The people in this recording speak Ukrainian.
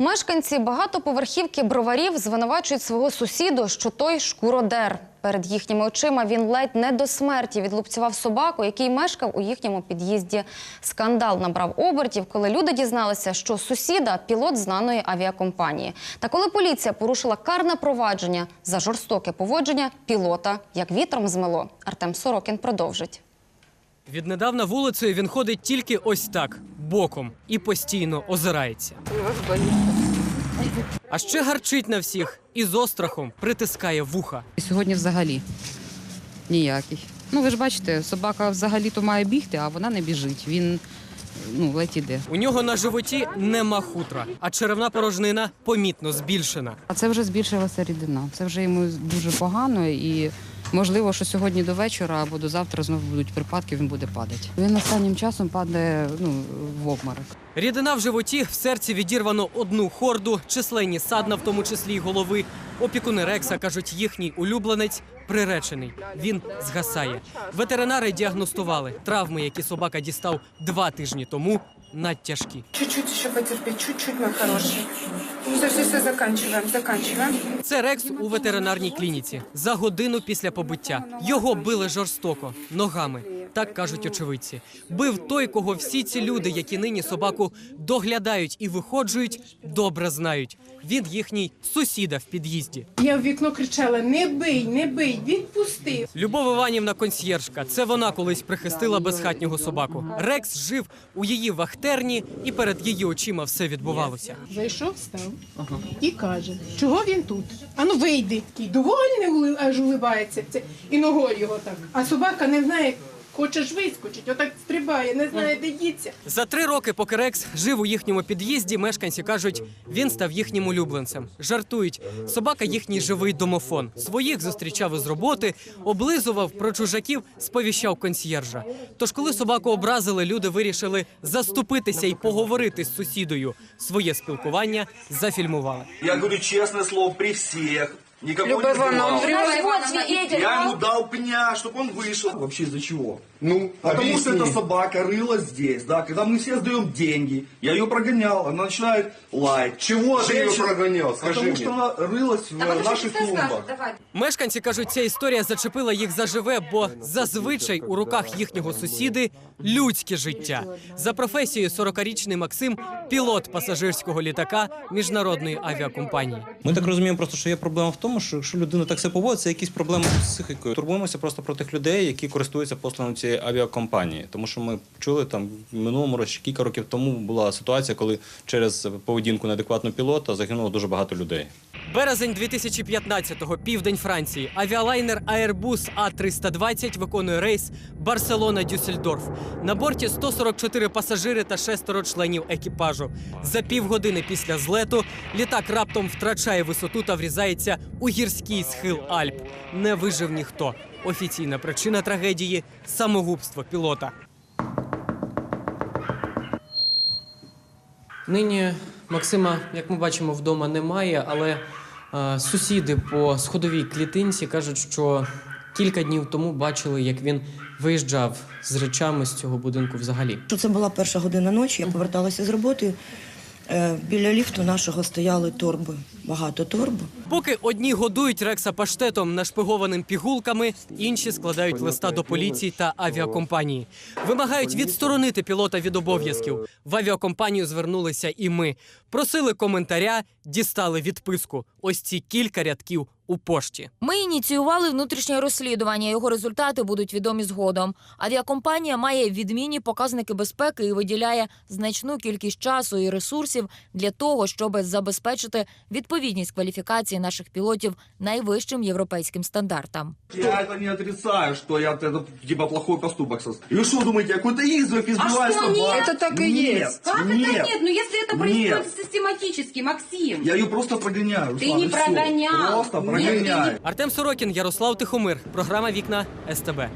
Мешканці багатоповерхівки броварів звинувачують свого сусіду, що той шкуродер. Перед їхніми очима він ледь не до смерті відлупцював собаку, який мешкав у їхньому під'їзді. Скандал набрав обертів, коли люди дізналися, що сусіда пілот знаної авіакомпанії. Та коли поліція порушила карне провадження за жорстоке поводження пілота, як вітром змело, Артем Сорокін продовжить. Віднедавна вулицею він ходить тільки ось так, боком, і постійно озирається. А ще гарчить на всіх і з острахом притискає вуха. Сьогодні взагалі ніякий. Ну ви ж бачите, собака взагалі-то має бігти, а вона не біжить. Він ну, ледь іде. У нього на животі нема хутра, а черевна порожнина помітно збільшена. А це вже збільшилася рідина. Це вже йому дуже погано і можливо, що сьогодні до вечора або до завтра знову будуть припадки, він буде падати. Він останнім часом падає ну, в обморок. Рідина в животі, в серці відірвано одну хорду, численні садна, в тому числі й голови. Опікуни Рекса кажуть, їхній улюбленець приречений. Він згасає. Ветеринари діагностували травми, які собака дістав два тижні тому, надтяжкі. Чуть-чуть ще потерпіть, чуть-чуть, мой хороший. Все, все, все, заканчиваем, заканчиваем. Це Рекс у ветеринарній клініці за годину після побиття. Його били жорстоко ногами. Так кажуть очевидці. Бив той, кого всі ці люди, які нині собаку доглядають і виходжують, добре знають. Він їхній сусіда в під'їзді. Я в вікно кричала: не бий, не бий, відпусти. Любов Іванівна консьєржка. Це вона колись прихистила безхатнього собаку. Рекс жив у її вахтерні, і перед її очима все відбувалося. Зайшов, став і каже, чого він тут? Ану вийди. Такий довольний аж улибається. Це, і ногою його так. А собака не знає, хоче ж вискочить, отак стрибає, не знає, де діться. За три роки, поки Рекс жив у їхньому під'їзді, мешканці кажуть, він став їхнім улюбленцем. Жартують, собака їхній живий домофон. Своїх зустрічав із роботи, облизував про чужаків, сповіщав консьєржа. Тож, коли собаку образили, люди вирішили заступитися і поговорити з сусідою. Своє спілкування зафільмували. Я говорю честное слово при всех. Никого Люба не Ивановна, сбивал. Я ему дал пня, чтобы он вышел. Вообще из-за чего? Ну, потому что объясни. эта собака рылась здесь, да. Когда мы все сдаем деньги, я ее прогонял, она начинает лаять. Чего ты ее Женщина- прогонял? Скажи Потому мне. что она рылась в наших клумбах. Мешканці кажуть, ця історія зачепила їх заживе, бо зазвичай у руках їхнього сусіди людське життя. За професією 40-річний Максим пілот пасажирського літака міжнародної авіакомпанії. Ми так розуміємо, просто що є проблема в тому, що якщо людина так себе поводить, це якісь проблеми з психікою. Турбуємося просто про тих людей, які користуються послугами цієї авіакомпанії. Тому що ми чули там минулому році, кілька років тому була ситуація, коли через поведінку неадекватного пілота загинуло дуже багато людей. Березень 2015-го, південь Франції. Авіалайнер Airbus A320 виконує рейс Барселона-Дюссельдорф. На борті 144 пасажири та шестеро членів екіпажу. За півгодини після злету літак раптом втрачає висоту та врізається у гірський схил Альп. Не вижив ніхто. Офіційна причина трагедії самогубство пілота. Нині Максима, як ми бачимо, вдома немає, але е, сусіди по сходовій клітинці кажуть, що кілька днів тому бачили, як він виїжджав з речами з цього будинку взагалі. Це була перша година ночі, я поверталася з роботи. Е, Біля ліфту нашого стояли торби, багато торб. Поки одні годують Рекса паштетом, нашпигованим пігулками, інші складають листа до поліції та авіакомпанії. Вимагають відсторонити пілота від обов'язків. В авіакомпанію звернулися і ми. Просили коментаря, дістали відписку. Ось ці кілька рядків у пошті. Ми ініціювали внутрішнє розслідування. Його результати будуть відомі згодом. Авіакомпанія має відмінні показники безпеки і виділяє значну кількість часу і ресурсів для того, щоб забезпечити відповідність кваліфікації наших пілотів найвищим європейським стандартам. Я это не отрицаю, что я это типа плохой поступок сос- И вы что думаете, я какой-то изверг избиваю что, собак? нет? Это так и Нет, есть. Как нет, это нет? Ну если это происходит Нет. систематически, Максим. Я ее просто прогоняю. Ты Руслан, не и всё. прогонял. Просто Нет, ты не прогоняю. Артем Сорокін, Ярослав Тихомир. Програма Вікна СТБ.